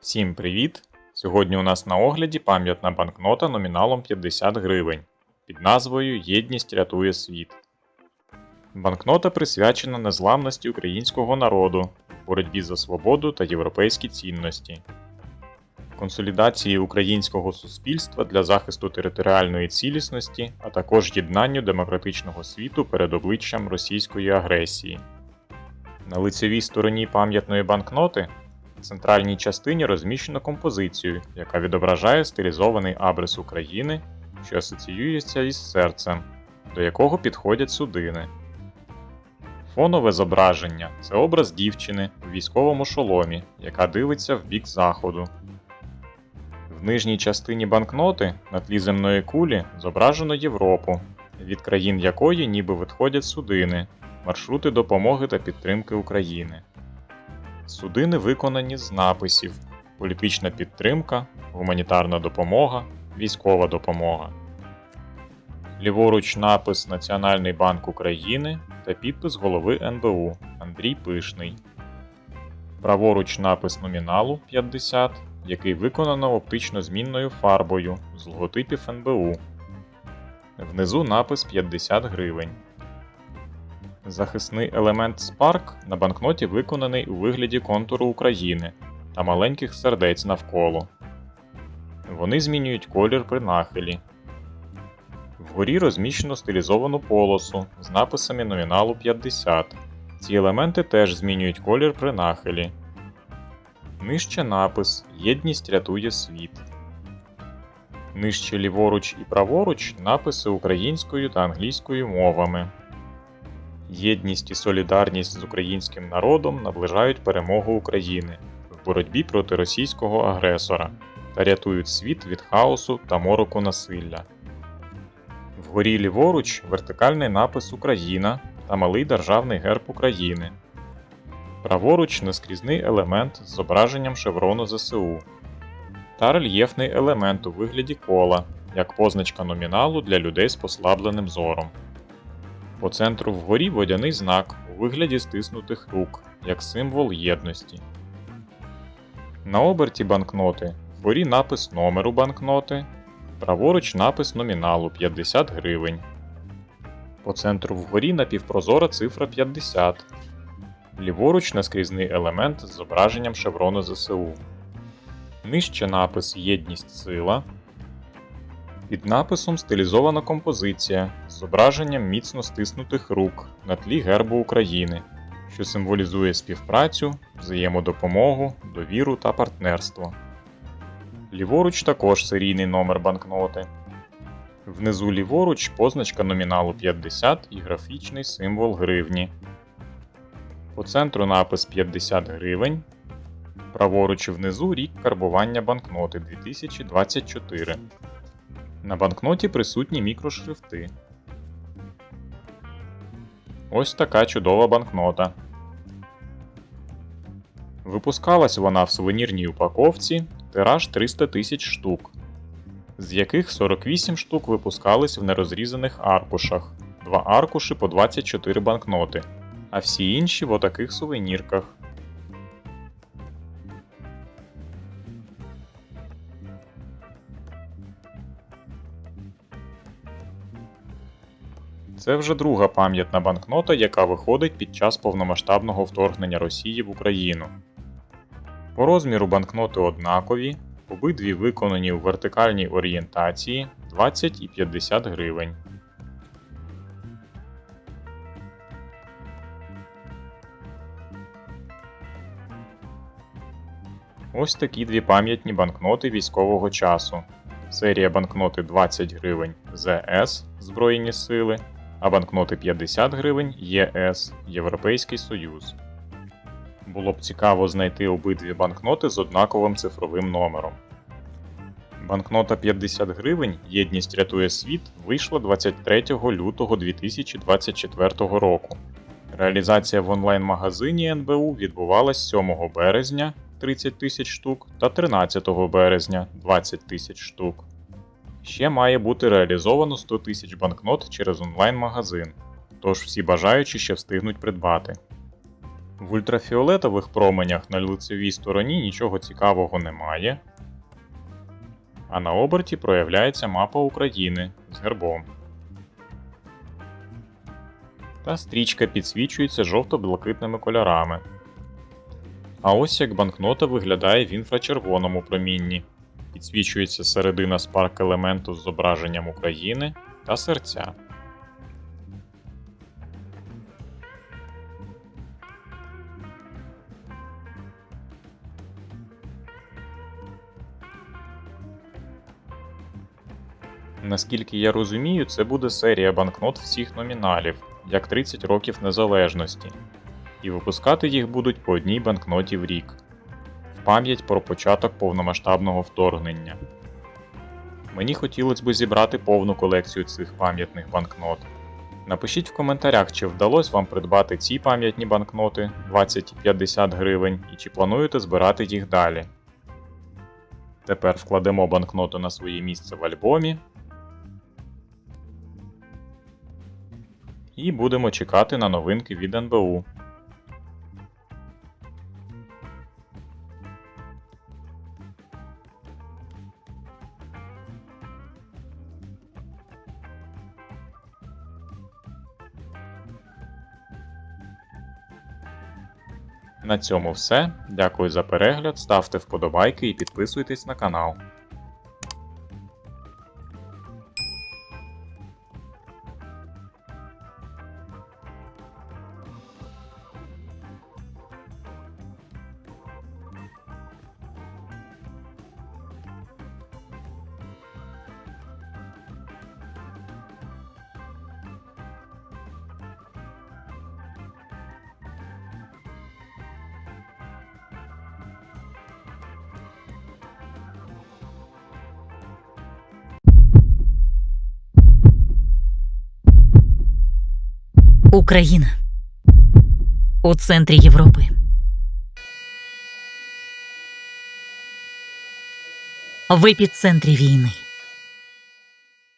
Всім привіт! Сьогодні у нас на огляді пам'ятна банкнота номіналом 50 гривень під назвою Єдність рятує світ. Банкнота присвячена незламності українського народу, боротьбі за свободу та європейські цінності, консолідації українського суспільства для захисту територіальної цілісності, а також єднанню демократичного світу перед обличчям російської агресії. На лицевій стороні пам'ятної банкноти в центральній частині розміщено композицію, яка відображає стилізований абрис України, що асоціюється із серцем, до якого підходять судини. Фонове зображення це образ дівчини в військовому шоломі, яка дивиться в бік заходу. В нижній частині банкноти на тлі земної кулі зображено Європу, від країн якої ніби відходять судини, маршрути допомоги та підтримки України. Судини виконані з написів: політична підтримка, гуманітарна допомога, військова допомога. Ліворуч напис Національний банк України та підпис голови НБУ Андрій Пишний. Праворуч напис номіналу 50, який виконано оптично змінною фарбою з логотипів НБУ. Внизу напис 50 гривень. Захисний елемент Spark на банкноті виконаний у вигляді контуру України та маленьких сердець навколо. Вони змінюють колір при нахилі. Вгорі розміщено стилізовану полосу з написами номіналу 50. Ці елементи теж змінюють колір при нахилі. Нижче напис Єдність рятує світ. Нижче ліворуч і праворуч написи українською та англійською мовами. Єдність і солідарність з українським народом наближають перемогу України в боротьбі проти російського агресора та рятують світ від хаосу та мороку насилля. Вгорі ліворуч вертикальний напис Україна та малий державний герб України. Праворуч наскрізний елемент з зображенням шеврону ЗСУ та рельєфний елемент у вигляді кола як позначка номіналу для людей з послабленим зором. По центру вгорі водяний знак у вигляді стиснутих рук, як символ єдності. На оберті банкноти вгорі напис номеру банкноти, праворуч напис номіналу 50 гривень. По центру вгорі напівпрозора цифра 50. Ліворуч наскрізний елемент з зображенням шеврону ЗСУ. Нижче напис Єдність сила. Під написом стилізована композиція з зображенням міцно стиснутих рук на тлі гербу України, що символізує співпрацю, взаємодопомогу, довіру та партнерство. Ліворуч також серійний номер банкноти. Внизу ліворуч позначка номіналу 50 і графічний символ гривні. По центру напис 50 гривень. Праворуч внизу рік карбування банкноти 2024. На банкноті присутні мікрошрифти. Ось така чудова банкнота. Випускалась вона в сувенірній упаковці тираж 300 тисяч штук, з яких 48 штук випускались в нерозрізаних аркушах, два аркуші по 24 банкноти, а всі інші в отаких сувенірках. Це вже друга пам'ятна банкнота, яка виходить під час повномасштабного вторгнення Росії в Україну. По розміру банкноти однакові, обидві виконані у вертикальній орієнтації 20 і 50 гривень. Ось такі дві пам'ятні банкноти військового часу. Серія банкноти 20 гривень ЗС Збройні Сили, а банкноти 50 гривень ЄС Європейський Союз. Було б цікаво знайти обидві банкноти з однаковим цифровим номером. Банкнота 50 гривень Єдність рятує світ вийшла 23 лютого 2024 року. Реалізація в онлайн-магазині НБУ відбувалась 7 березня 30 тисяч штук та 13 березня 20 тисяч штук. Ще має бути реалізовано 100 тисяч банкнот через онлайн-магазин, тож всі бажаючі ще встигнуть придбати. В ультрафіолетових променях на лицевій стороні нічого цікавого немає, а на оберті проявляється мапа України з гербом. Та стрічка підсвічується жовто-блакитними кольорами. А ось як банкнота виглядає в інфрачервоному промінні. Підсвічується середина спарк елементу з зображенням України та серця. Наскільки я розумію, це буде серія банкнот всіх номіналів, як 30 років незалежності, і випускати їх будуть по одній банкноті в рік, пам'ять про початок повномасштабного вторгнення. Мені хотілося б зібрати повну колекцію цих пам'ятних банкнот. Напишіть в коментарях, чи вдалося вам придбати ці пам'ятні банкноти 20-50 гривень, і чи плануєте збирати їх далі. Тепер вкладемо банкноту на своє місце в альбомі і будемо чекати на новинки від НБУ. На цьому все. Дякую за перегляд, ставте вподобайки і підписуйтесь на канал. Україна у центрі Європи. В епіцентрі війни.